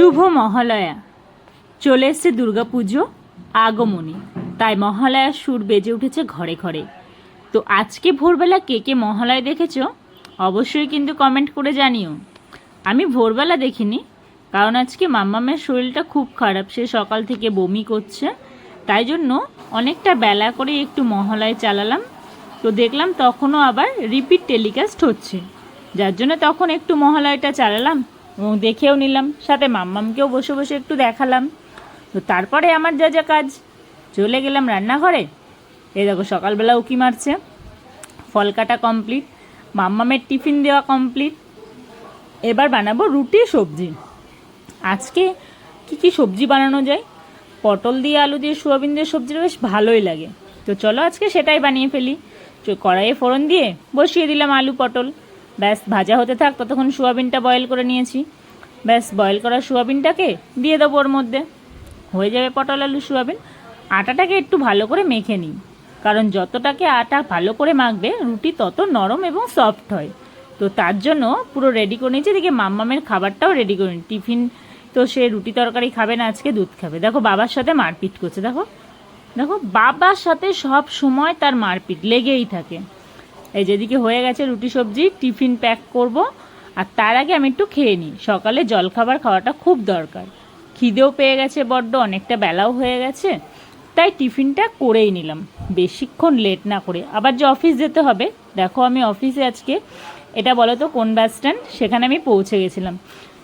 শুভ মহালয়া। চলে এসছে দুর্গাপুজো আগমনী। তাই মহালয়ার সুর বেজে উঠেছে ঘরে ঘরে। তো আজকে ভোরবেলা কে কে মহালয়া দেখেছ, অবশ্যই কিন্তু কমেন্ট করে জানিও। আমি ভোরবেলা দেখিনি, কারণ আজকে মাম্মামের শরীরটা খুব খারাপ, সে সকাল থেকে বমি করছে। তাই জন্য অনেকটা বেলা করে একটু মহালয় চালালাম। তো দেখলাম তখনও আবার রিপিট টেলিকাস্ট হচ্ছে। যার জন্য তখন একটু মহালয়টা চালালাম। এবং দেখেও নিলাম, সাথে মাম্মামকেও বসে বসে একটু দেখালাম। তো তারপরে আমার যা যা কাজ, চলে গেলাম রান্নাঘরে। এই দেখো, সকালবেলা উকি মারছে। ফল কাটা কমপ্লিট মাম্মামের টিফিন দেওয়া কমপ্লিট এবার বানাবো রুটি, সবজি। আজকে কি কি সবজি বানানো যায়? পটল দিয়ে আলু দিয়ে সোয়াবিন দিয়ে সবজিটা বেশ ভালোই লাগে। তো চলো আজকে সেটাই বানিয়ে ফেলি। কড়াইয়ে ফোড়ন দিয়ে বসিয়ে দিলাম আলু, পটল। ব্যাস, ভাজা হতে থাক, ততক্ষণ সোয়াবিনটা বয়েল করে নিয়েছি। ব্যাস বয়েল করা সোয়াবিনটাকে দিয়ে দেবো ওর মধ্যে। হয়ে যাবে পটল আলু সোয়াবিন। আটাটাকে একটু ভালো করে মেখে নিই। কারণ যতটাকে আটা ভালো করে মাখবে, রুটি তত নরম এবং সফট হয়। তো তার জন্য পুরো রেডি করে নিয়েছি। এদিকে মাম্মামের খাবারটাও রেডি করে নিই। টিফিন তো সে রুটি তরকারি খাবে না, আজকে দুধ খাবে। দেখো, বাবার সাথে মারপিট করছে। দেখো দেখো, বাবার সাথে সব সময় তার মারপিট লেগেই থাকে। এই যেদিকে হয়ে গেছে রুটি সবজি, টিফিন প্যাক করব। আর তার আগে আমি একটু খেয়ে নিই। সকালে জলখাবার খাওয়াটা খুব দরকার। খিদেও পেয়ে গেছে বড্ড, অনেকটা বেলাও হয়ে গেছে। তাই টিফিনটা করেই নিলাম। বেশিক্ষণ লেট না করে। আবার যে অফিস যেতে হবে, দেখো আমি অফিসে আজকে, এটা বলো তো কোন বাস স্ট্যান্ড সেখানে আমি পৌঁছে গেছিলাম।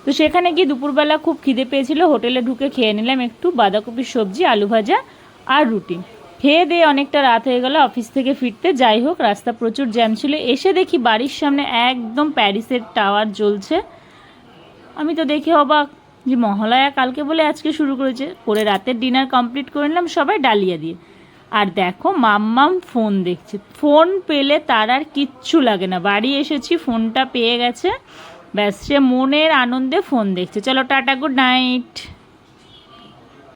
তো সেখানে গিয়ে দুপুরবেলা খুব খিদে পেয়েছিল। হোটেলে ঢুকে খেয়ে নিলাম একটু বাঁধাকপির সবজি, আলু ভাজা আর রুটি। খেয়ে দিয়ে অনেকটা রাত হয়ে গেল, অফিস থেকে ফিরতে। যাই হোক, রাস্তা প্রচুর জ্যাম ছিল। এসে দেখি বাড়ির সামনে একদম প্যারিসের টাওয়ার জ্বলছে। আমি তো দেখে অবাক যে মহালয়া কালকে বলে আজকে শুরু করেছে। করে রাতের ডিনার কমপ্লিট করে নিলাম সবাই ডালিয়া দিয়ে। আর দেখো, মাম্মাম ফোন দেখছে। ফোন পেলে তার আর কিচ্ছু লাগে না। বাড়ি এসেছি, ফোনটা পেয়ে গেছে। ব্যাস, সে মনের আনন্দে ফোন দেখছে। চলো, টাটা, গুড নাইট।